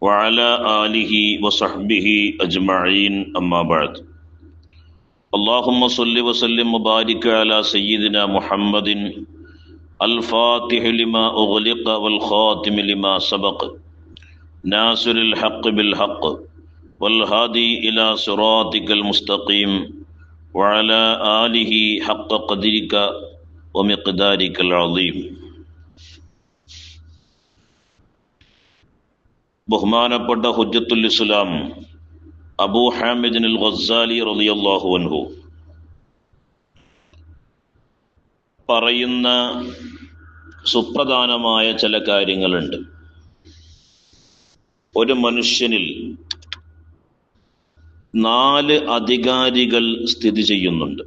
وعلى آله وصحبه أجمعين. أما بعد. اللهم صل وسلم وبارك على سيدنا محمد الفاتح لما أغلق والخاتم لما سبق. ناصر الحق بالحق والهادي إلى صراطك المستقيم وعلى آله حق قدرك ومقدارك العظيم. ബഹുമാനപ്പെട്ട ഹുജ്ജത്തുൽ ഇസ്ലാം അബൂ ഹാമിദിൻ അൽ ഗസാലി റളിയല്ലാഹു അൻഹു. പറയുന്ന സുപ്രധാനമായ ചില കാര്യങ്ങളുണ്ട്. ഒരു മനുഷ്യനിൽ നാല് അധികാരികൾ സ്ഥിതി ചെയ്യുന്നുണ്ട്.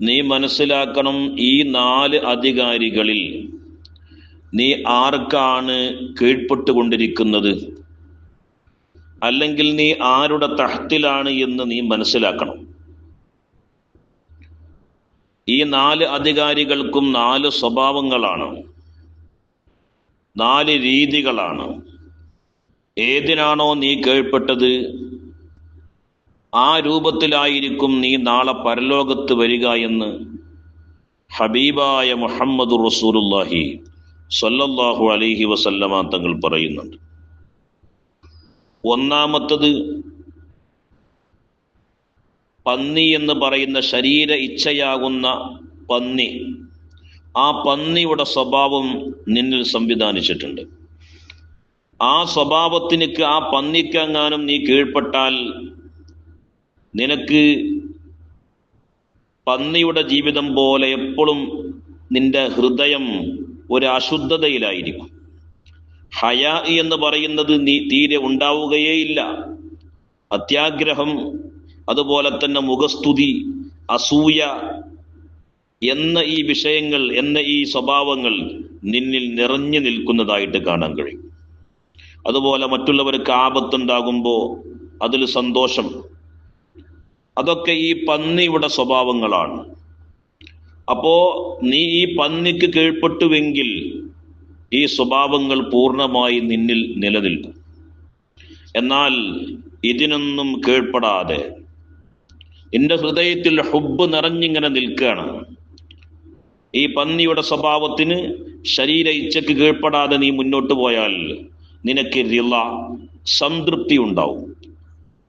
നീ മനസ്സിലാക്കണം ഈ നാല് അധികാരികളിൽ നീ ആർക്കാണ് കീഴ്പ്പെട്ടുകൊണ്ടിരിക്കുന്നത്? അല്ലെങ്കിൽ നീ ആരുടെ തഹത്തിലാണ് എന്ന് നീ മനസ്സിലാക്കണം. ഈ നാല് അധികാരികൾക്കും നാല് സ്വഭാവങ്ങളാണ്. നാല് രീതികളാണ്. ഏതിനാണോ നീ കീഴ്പ്പെട്ടത്? ആ രൂപത്തിലായിരിക്കും നീ നാളെ പരലോകത്ത് വരിക എന്ന് ഹബീബായ മുഹമ്മദ് റസൂലുല്ലാഹി സല്ലല്ലാഹു അലൈഹി വസല്ലമ തങ്ങൾ പറയുന്നുണ്ട്. ഒന്നാമത്തത് പന്നി എന്ന് പറയുന്ന ശരീര ഇച്ഛയാകുന്ന പന്നി. ആ പന്നിയുടെ സ്വഭാവം നിന്നിൽ സംവിധാനിച്ചിട്ടുണ്ട്. ആ സ്വഭാവത്തിനക്ക് ആ പന്നിക്കെങ്ങാനും നീ കീഴ്പ്പെട്ടാൽ നിനക്ക് പന്നിയുടെ ജീവിതം പോലെ എപ്പോഴും നിന്റെ ഹൃദയം ഒരു അശുദ്ധതയിലായിരിക്കും. ഹയ എന്ന് പറയുന്നത് നീ തീരെ ഉണ്ടാവുകയേയില്ല. അത്യാഗ്രഹം അതുപോലെ തന്നെ മുഖസ്തുതി അസൂയ എന്ന ഈ വിഷയങ്ങൾ എന്ന ഈ സ്വഭാവങ്ങൾ നിന്നിൽ നിറഞ്ഞു നിൽക്കുന്നതായിട്ട് കാണാൻ കഴിയും. അതുപോലെ മറ്റുള്ളവർക്ക് ആപത്തുണ്ടാകുമ്പോൾ അതിൽ സന്തോഷം. അതൊക്കെ ഈ പന്നിയുടെ സ്വഭാവങ്ങളാണ്. അപ്പോ നീ ഈ പന്നിക്ക് കീഴ്പ്പെട്ടുവെങ്കിൽ ഈ സ്വഭാവങ്ങൾ പൂർണമായി നിന്നിൽ നിലനിൽക്കും. എന്നാൽ ഇതിനൊന്നും കീഴ്പ്പെടാതെ നിന്റെ ഹൃദയത്തിൽ ഹുബ് നിറഞ്ഞിങ്ങനെ നിൽക്കുകയാണ്. ഈ പന്നിയുടെ സ്വഭാവത്തിന് ശരീര ഇച്ചക്ക് കീഴ്പ്പെടാതെ നീ മുന്നോട്ട് പോയാൽ നിനക്ക് റിള സംതൃപ്തി ഉണ്ടാവും.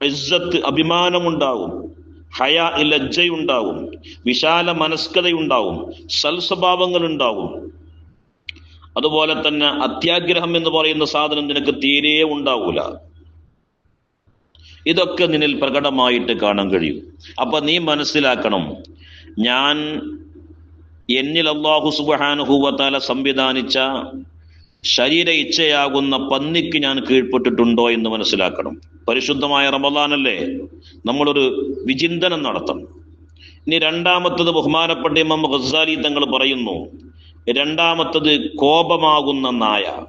ഇസ്സത്ത് അഭിമാനമുണ്ടാവും. ഹയ ലജ്ജയുണ്ടാവും വിശാല മനസ്കതയുണ്ടാവും സൽസ്വഭാവങ്ങൾ ഉണ്ടാവും അതുപോലെ തന്നെ അത്യാഗ്രഹം എന്ന് പറയുന്ന സാധനം നിനക്ക് തീരെ ഉണ്ടാവൂല. ഇതൊക്കെ നിന്നിൽ പ്രകടമായിട്ട് കാണാൻ കഴിയും. അപ്പൊ നീ മനസ്സിലാക്കണം ഞാൻ എന്നിൽ അള്ളാഹു സുബാനുഹൂവത്താല സംവിധാനിച്ച ശരീര ഇച്ഛയാകുന്ന പന്നിക്ക് ഞാൻ കീഴ്പ്പെട്ടിട്ടുണ്ടോ എന്ന് മനസ്സിലാക്കണം. പരിശുദ്ധമായ റമദാനല്ലേ? നമ്മളൊരു വിചിന്തനം നടത്തണം. ഇനി രണ്ടാമത്തത് ബഹുമാനപ്പെട്ട ഇമാം ഖസാലി തങ്ങൾ പറയുന്നു രണ്ടാമത്തത് കോപമാകുന്ന നായ.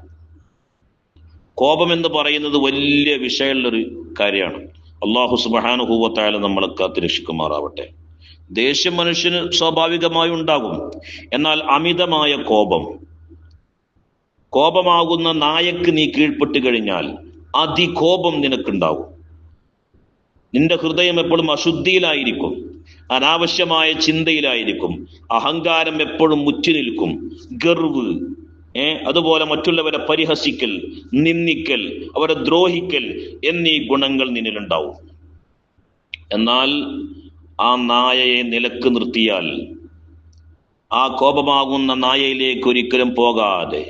കോപം എന്ന് പറയുന്നത് വലിയ വിഷയമുള്ളൊരു കാര്യമാണ്. അള്ളാഹു സുബാനുഭൂവത്തായാലും നമ്മളെ കാത്തിരക്ഷിക്കുമാറാവട്ടെ. ദേഷ്യം മനുഷ്യന് സ്വാഭാവികമായി ഉണ്ടാകും. എന്നാൽ അമിതമായ കോപം കോപമാകുന്ന നായക്ക് നീ കീഴ്പ്പെട്ട് കഴിഞ്ഞാൽ അതികോപം നിനക്കുണ്ടാവും നിന്റെ ഹൃദയം എപ്പോഴും അശുദ്ധിയിലായിരിക്കും അനാവശ്യമായ ചിന്തയിലായിരിക്കും അഹങ്കാരം എപ്പോഴും മുറ്റി നിൽക്കും ഗർവ് ഏ അതുപോലെ മറ്റുള്ളവരെ പരിഹസിക്കൽ നിന്ദിക്കൽ അവരെ ദ്രോഹിക്കൽ എന്നീ ഗുണങ്ങൾ നിന്നിലുണ്ടാവും. എന്നാൽ ആ നായയെ നിലയ്ക്ക് നിർത്തിയാൽ ആ കോപമാകുന്ന നായയിലേക്ക് ഒരിക്കലും പോകാതെ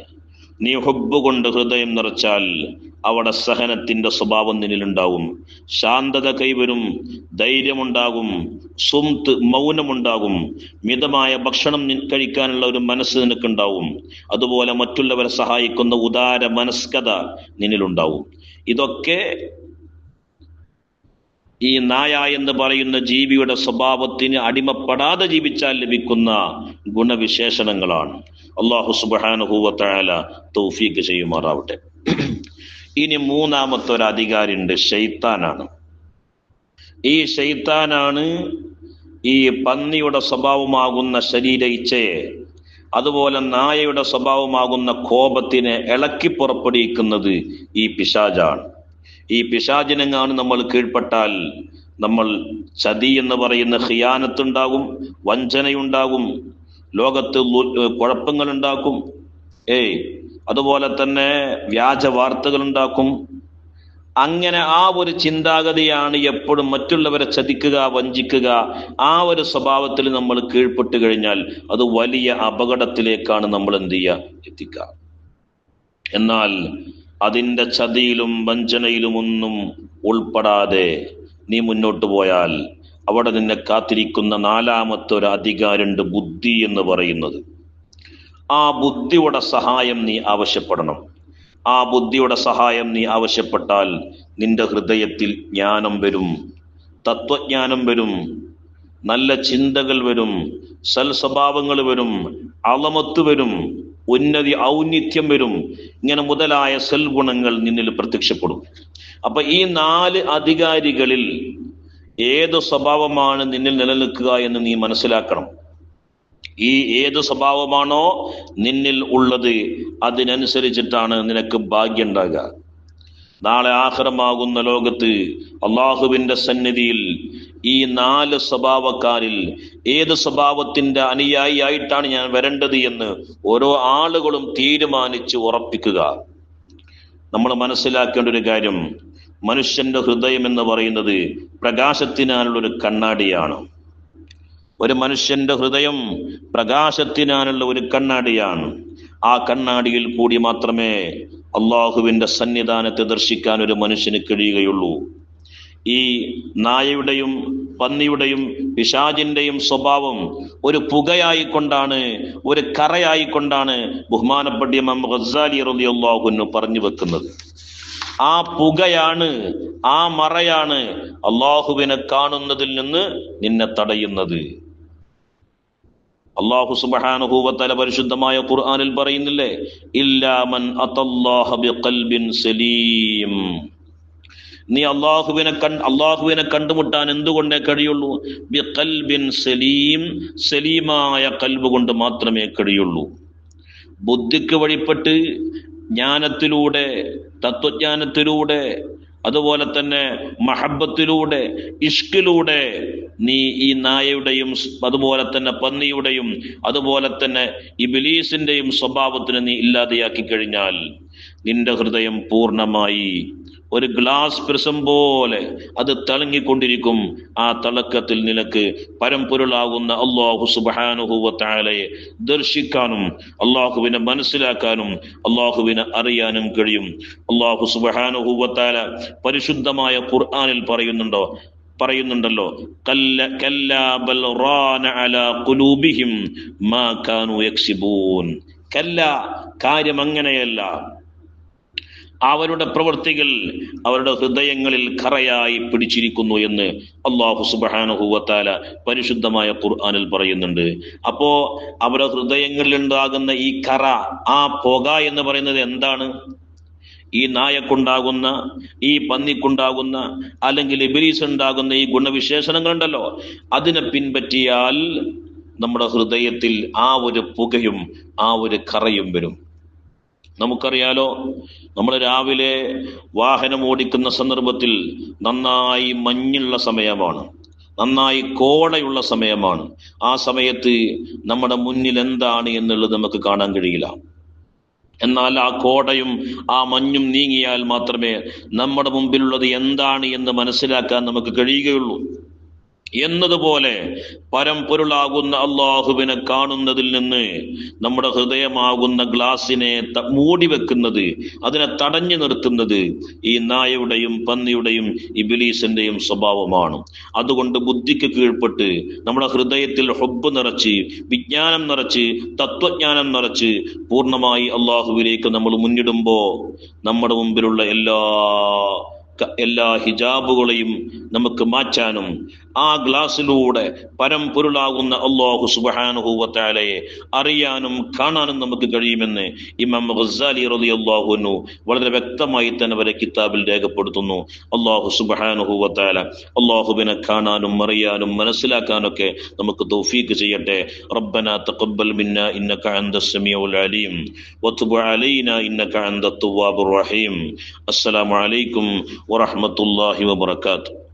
നീ ഹുബ് കൊണ്ട് ഹൃദയം നിറച്ചാൽ അവിടെ സഹനത്തിന്റെ സ്വഭാവം നിന്നിലുണ്ടാവും. ശാന്തത കൈവരും ധൈര്യമുണ്ടാകും സുംത്ത് മൗനമുണ്ടാകും. മിതമായ ഭക്ഷണം കഴിക്കാനുള്ള ഒരു മനസ്സ് നിനക്കുണ്ടാവും. അതുപോലെ മറ്റുള്ളവരെ സഹായിക്കുന്ന ഉദാര മനസ്കത നിന്നിലുണ്ടാവും. ഇതൊക്കെ ഈ നായ എന്ന് പറയുന്ന ജീവിയുടെ സ്വഭാവത്തിന് അടിമപ്പെടാതെ ജീവിച്ചാൽ ലഭിക്കുന്ന ഗുണവിശേഷണങ്ങളാണ്. അള്ളാഹു സുബാനുഹൂവത്തായാല തൗഫീക്ക് ചെയ്യുമാറാവട്ടെ. ഇനി മൂന്നാമത്തെ ഒരു അധികാരിയുണ്ട് ഷെയ്ത്താനാണ് ഈ ഷെയ്ത്താനാണ് ഈ പന്നിയുടെ സ്വഭാവമാകുന്ന ശരീര ഇച്ഛയെ അതുപോലെ നായയുടെ സ്വഭാവമാകുന്ന കോപത്തിനെ ഇളക്കി പുറപ്പെടുവിക്കുന്നത് ഈ പിശാജാണ് ഈ പിശാചിനെങ്ങാണ് നമ്മൾ കീഴ്പ്പെട്ടാൽ നമ്മൾ ചതി എന്ന് പറയുന്ന ഹിയാനത്തുണ്ടാകും വഞ്ചനയുണ്ടാകും ലോകത്ത് കുഴപ്പങ്ങൾ ഉണ്ടാക്കും ഏയ് അതുപോലെ തന്നെ വ്യാജ വാർത്തകൾ ഉണ്ടാക്കും അങ്ങനെ ആ ഒരു ചിന്താഗതിയാണ് എപ്പോഴും മറ്റുള്ളവരെ ചതിക്കുക വഞ്ചിക്കുക. ആ ഒരു സ്വഭാവത്തിൽ നമ്മൾ കീഴ്പ്പെട്ട് കഴിഞ്ഞാൽ അത് വലിയ അപകടത്തിലേക്കാണ് നമ്മൾ എന്ത് ചെയ്യുക? എത്തിക്കുക. എന്നാൽ അതിന്റെ ചതിയിലും വഞ്ചനയിലും ഒന്നും ഉൾപ്പെടാതെ നീ മുന്നോട്ട് പോയാൽ അവിടെ നിന്നെ കാത്തിരിക്കുന്ന നാലാമത്തെ ഒരു അധികാരമുണ്ട് ബുദ്ധി എന്ന് പറയുന്നത്. ആ ബുദ്ധിയുടെ സഹായം നീ ആവശ്യപ്പെടണം. ആ ബുദ്ധിയുടെ സഹായം നീ ആവശ്യപ്പെട്ടാൽ നിന്റെ ഹൃദയത്തിൽ ജ്ഞാനം വരും തത്വജ്ഞാനം വരും നല്ല ചിന്തകൾ വരും സൽസ്വഭാവങ്ങൾ വരും അളമത്ത് വരും ഉന്നതി ഔന്നിത്യം വരും. ഇങ്ങനെ മുതലായ സൽഗുണങ്ങൾ നിന്നിൽ പ്രത്യക്ഷപ്പെടും. അപ്പൊ ഈ നാല് അധികാരികളിൽ ഏത് സ്വഭാവമാണ് നിന്നിൽ നിലനിൽക്കുക എന്ന് നീ മനസ്സിലാക്കണം. ഈ ഏത് സ്വഭാവമാണോ നിന്നിൽ ഉള്ളത് അതിനനുസരിച്ചിട്ടാണ് നിനക്ക് ഭാഗ്യം ഉണ്ടാകുക. നാളെ ആഹ്റമാകുന്ന ലോകത്ത് അള്ളാഹുവിന്റെ സന്നിധിയിൽ ഈ നാല് സ്വഭാവക്കാരിൽ ഏത് സ്വഭാവത്തിന്റെ അനുയായി ആയിട്ടാണ് ഞാൻ വരേണ്ടത് എന്ന് ഓരോ ആളുകളും തീരുമാനിച്ച് ഉറപ്പിക്കുക. നമ്മൾ മനസ്സിലാക്കേണ്ട ഒരു കാര്യം മനുഷ്യന്റെ ഹൃദയം എന്ന് പറയുന്നത് പ്രകാശത്തിനാലുള്ള ഒരു കണ്ണാടിയാണ്. ഒരു മനുഷ്യന്റെ ഹൃദയം പ്രകാശത്തിനാനുള്ള ഒരു കണ്ണാടിയാണ്. ആ കണ്ണാടിയിൽ കൂടി മാത്രമേ അള്ളാഹുവിന്റെ സന്നിധാനത്തെ ദർശിക്കാൻ ഒരു മനുഷ്യന് കഴിയുകയുള്ളൂ. ഈ നായയുടെയും പന്നിയുടെയും പിശാജിന്റെയും സ്വഭാവം ഒരു പുകയായിക്കൊണ്ടാണ് ഒരു കറയായിക്കൊണ്ടാണ് ബഹുമാനപ്പെട്ട ഇമാം റളിയല്ലാഹുവിന് പറഞ്ഞു വെക്കുന്നത്. ആ പുകയാണ് ആ മറയാണ് അള്ളാഹുവിനെ കാണുന്നതിൽ നിന്ന് നിന്നെ തടയുന്നത്. അള്ളാഹു സുബഹാനുഭൂവത്തല പരിശുദ്ധമായ ഖുർആാനിൽ പറയുന്നില്ലേ ഇല്ലാമൻ സലീം. നീ അള്ളാഹുവിനെ കണ്ട് അള്ളാഹുവിനെ കണ്ടുമുട്ടാൻ എന്തുകൊണ്ടേ കഴിയുള്ളൂ? ബിഖൽബിൻ സലീം സലീമായ കൽബ് കൊണ്ട് മാത്രമേ കഴിയുള്ളൂ. ബുദ്ധിക്ക് വഴിപ്പെട്ട് ജ്ഞാനത്തിലൂടെ തത്വജ്ഞാനത്തിലൂടെ അതുപോലെ തന്നെ മഹബത്തിലൂടെ ഇഷ്കിലൂടെ നീ ഈ നായയുടെയും അതുപോലെ തന്നെ പന്നിയുടെയും അതുപോലെ തന്നെ ഇബിലീസിന്റെയും സ്വഭാവത്തിന് നീ ഇല്ലാതെയാക്കി കഴിഞ്ഞാൽ നിന്റെ ഹൃദയം പൂർണമായി ഒരു ഗ്ലാസ് പ്രസം പോലെ അത് തിളങ്ങിക്കൊണ്ടിരിക്കും. ആ തിളക്കത്തിൽ നിനക്ക് പരമ്പൊരുളാകുന്ന അള്ളാഹു സുബാനുഹൂവത്തായാലയെ ദർശിക്കാനും അള്ളാഹുവിനെ മനസ്സിലാക്കാനും അള്ളാഹുവിനെ അറിയാനും കഴിയും. അള്ളാഹു സുബാനുഹൂവത്താല പരിശുദ്ധമായ ഖുർആാനിൽ പറയുന്നുണ്ടോ? പറയുന്നുണ്ടല്ലോ കല്ല കല്ലാ ബൽ റാന അലാ ഖുലൂബിഹിം മാ കാനൂ യക്സിബൂൻ. കല്ല കാര്യം അങ്ങനെയല്ല. അവരുടെ പ്രവൃത്തികൾ അവരുടെ ഹൃദയങ്ങളിൽ കറയായി പിടിച്ചിരിക്കുന്നു എന്ന് അള്ളാഹു സുബാനുഹൂവത്താല പരിശുദ്ധമായ ഖുർആാനിൽ പറയുന്നുണ്ട്. അപ്പോ അവരുടെ ഹൃദയങ്ങളിൽ ഉണ്ടാകുന്ന ഈ കറ ആ പുക എന്ന് പറയുന്നത് എന്താണ്? ഈ നായക്കുണ്ടാകുന്ന ഈ പന്നിക്കുണ്ടാകുന്ന അല്ലെങ്കിൽ ഇബിലീസ് ഉണ്ടാകുന്ന ഈ ഗുണവിശേഷണങ്ങളുണ്ടല്ലോ. അതിനെ പിൻപറ്റിയാൽ നമ്മുടെ ഹൃദയത്തിൽ ആ ഒരു പുകയും ആ ഒരു കറയും വരും. നമുക്കറിയാലോ നമ്മൾ രാവിലെ വാഹനം ഓടിക്കുന്ന സന്ദർഭത്തിൽ നന്നായി മഞ്ഞുള്ള സമയമാണ്. നന്നായി കോടയുള്ള സമയമാണ്. ആ സമയത്ത് നമ്മുടെ മുന്നിൽ എന്താണ് എന്നുള്ളത് നമുക്ക് കാണാൻ കഴിയില്ല. എന്നാൽ ആ കോടയും ആ മഞ്ഞും നീങ്ങിയാൽ മാത്രമേ നമ്മുടെ മുമ്പിലുള്ളത് എന്താണ് എന്ന് മനസ്സിലാക്കാൻ നമുക്ക് കഴിയുകയുള്ളൂ. എന്നതുപോലെ പരമ്പൊരുളാകുന്ന അള്ളാഹുവിനെ കാണുന്നതിൽ നിന്ന് നമ്മുടെ ഹൃദയമാകുന്ന ഗ്ലാസിനെ മൂടി വെക്കുന്നത് അതിനെ തടഞ്ഞു നിർത്തുന്നത് ഈ നായയുടെയും പന്നിയുടെയും ഇബിലീസിന്റെയും സ്വഭാവമാണ്. അതുകൊണ്ട് ബുദ്ധിക്ക് കീഴ്പ്പെട്ട് നമ്മുടെ ഹൃദയത്തിൽ ഹൊബ് നിറച്ച് വിജ്ഞാനം നിറച്ച് തത്വജ്ഞാനം നിറച്ച് പൂർണമായി അള്ളാഹുവിലേക്ക് നമ്മൾ മുന്നിടുമ്പോ നമ്മുടെ മുമ്പിലുള്ള എല്ലാ എല്ലാ ഹിജാബുകളെയും നമുക്ക് മാറ്റാനും ആ ഗ്ലാസ്സിലൂടെ പരമ്പൊരുളാകുന്ന അള്ളാഹു സുബാനുഹൂവത്താലയെ അറിയാനും കാണാനും നമുക്ക് കഴിയുമെന്ന് ഇമാം ഖസാലി റലി അള്ളാഹുനു വളരെ വ്യക്തമായി തന്നെ വരെ കിതാബിൽ രേഖപ്പെടുത്തുന്നു. അള്ളാഹു സുബാനുഹൂവത്താല അള്ളാഹുവിനെ കാണാനും അറിയാനും മനസ്സിലാക്കാനൊക്കെ നമുക്ക് തൗഫീക്ക് ചെയ്യട്ടെ. റബ്ബന തഖബ്ബൽ മിന്ന ഇന്നക അന്ത സമീഉൽ അലീം വതുബ് അലൈന ഇന്നക അന്ത റഹീം. അസ്സലാമു അലൈക്കും ورحمة الله وبركاته.